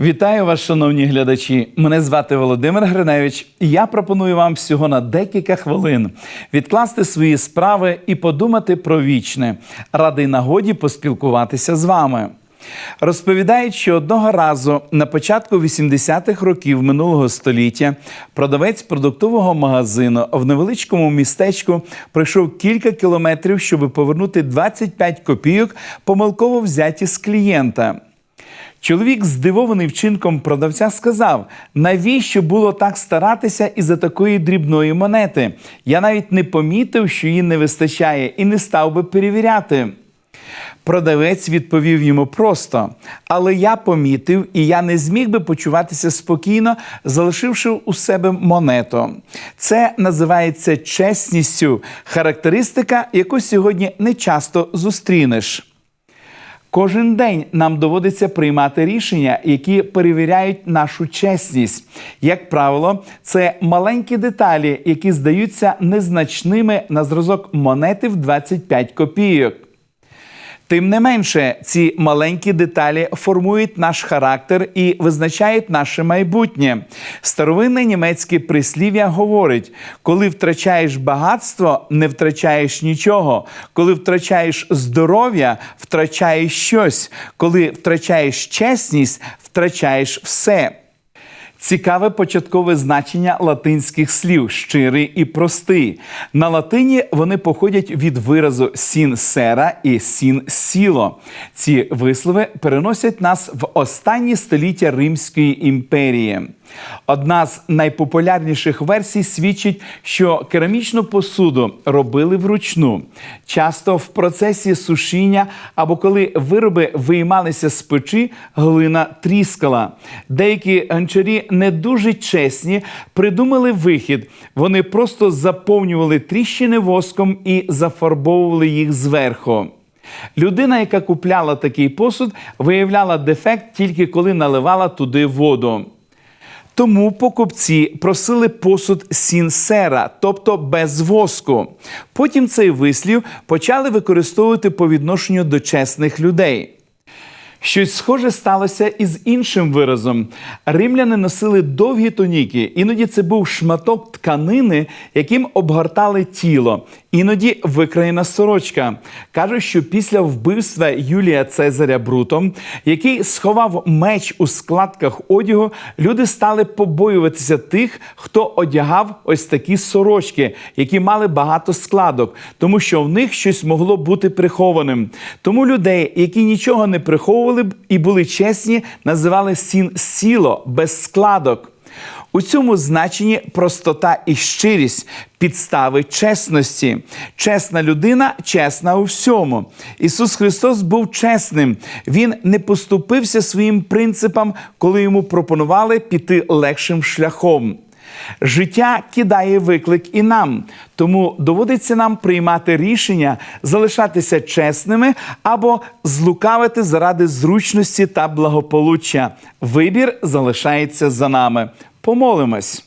Вітаю вас, шановні глядачі. Мене звати Володимир Гриневич, і я пропоную вам всього на декілька хвилин відкласти свої справи і подумати про вічне. Радий нагоді поспілкуватися з вами. Розповідають, що одного разу на початку 80-х років минулого століття продавець продуктового магазину в невеличкому містечку пройшов кілька кілометрів, щоб повернути 25 копійок, помилково взяті з клієнта. Чоловік, здивований вчинком продавця, сказав: навіщо було так старатися із-за такої дрібної монети? Я навіть не помітив, що її не вистачає, і не став би перевіряти. Продавець відповів йому просто, але я помітив, і я не зміг би почуватися спокійно, залишивши у себе монету. Це називається чесністю, характеристика, яку сьогодні не часто зустрінеш. Кожен день нам доводиться приймати рішення, які перевіряють нашу чесність. Як правило, це маленькі деталі, які здаються незначними на зразок монети в 25 копійок. Тим не менше, ці маленькі деталі формують наш характер і визначають наше майбутнє. Старовинне німецьке прислів'я говорить: коли втрачаєш багатство, не втрачаєш нічого. Коли втрачаєш здоров'я, втрачаєш щось. Коли втрачаєш чесність, втрачаєш все. Цікаве початкове значення латинських слів щирий і простий. На латині вони походять від виразу сін сера і сін сіло. Ці вислови переносять нас в останні століття Римської імперії. Одна з найпопулярніших версій свідчить, що керамічну посуду робили вручну, часто в процесі сушіння або коли вироби виймалися з печі, глина тріскала. Деякі гончарі не дуже чесні придумали вихід. Вони просто заповнювали тріщини воском і зафарбовували їх зверху. Людина, яка купляла такий посуд, виявляла дефект тільки коли наливала туди воду. Тому покупці просили посуд сінсера, тобто без воску. Потім цей вислів почали використовувати по відношенню до чесних людей. Щось схоже сталося і з іншим виразом. Римляни носили довгі тоніки, іноді це був шматок тканини, яким обгортали тіло, іноді викраєна сорочка. Кажуть, що після вбивства Юлія Цезаря Брутом, який сховав меч у складках одягу, люди стали побоюватися тих, хто одягав ось такі сорочки, які мали багато складок, тому що в них щось могло бути прихованим. Тому людей, які нічого не приховували б і були чесні, називали сін сіло без складок. У цьому значенні простота і щирість, підстави чесності. Чесна людина чесна у всьому. Ісус Христос був чесним. Він не поступився своїм принципам, коли йому пропонували піти легшим шляхом. Життя кидає виклик і нам, тому доводиться нам приймати рішення залишатися чесними або злукавити заради зручності та благополуччя. Вибір залишається за нами. Помолимось.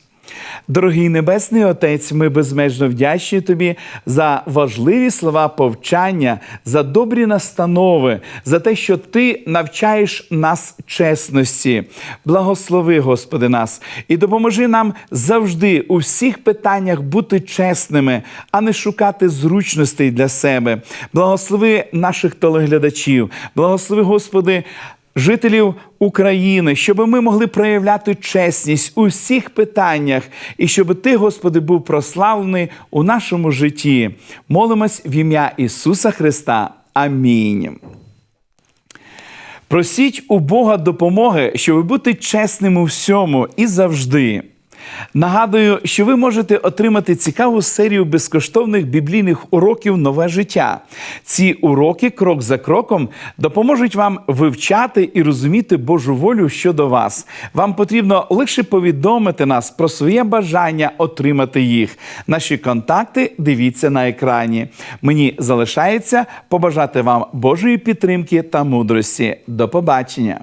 Дорогий Небесний Отець, ми безмежно вдячні Тобі за важливі слова повчання, за добрі настанови, за те, що Ти навчаєш нас чесності. Благослови, Господи, нас і допоможи нам завжди у всіх питаннях бути чесними, а не шукати зручностей для себе. Благослови наших телеглядачів, благослови, Господи жителів України, щоб ми могли проявляти чесність у всіх питаннях, і щоб Ти, Господи, був прославлений у нашому житті. Молимось в ім'я Ісуса Христа. Амінь. Просіть у Бога допомоги, щоб бути чесним у всьому і завжди. Нагадую, що ви можете отримати цікаву серію безкоштовних біблійних уроків Нове життя. Ці уроки, крок за кроком, допоможуть вам вивчати і розуміти Божу волю щодо вас. Вам потрібно лише повідомити нас про своє бажання отримати їх. Наші контакти дивіться на екрані. Мені залишається побажати вам Божої підтримки та мудрості. До побачення!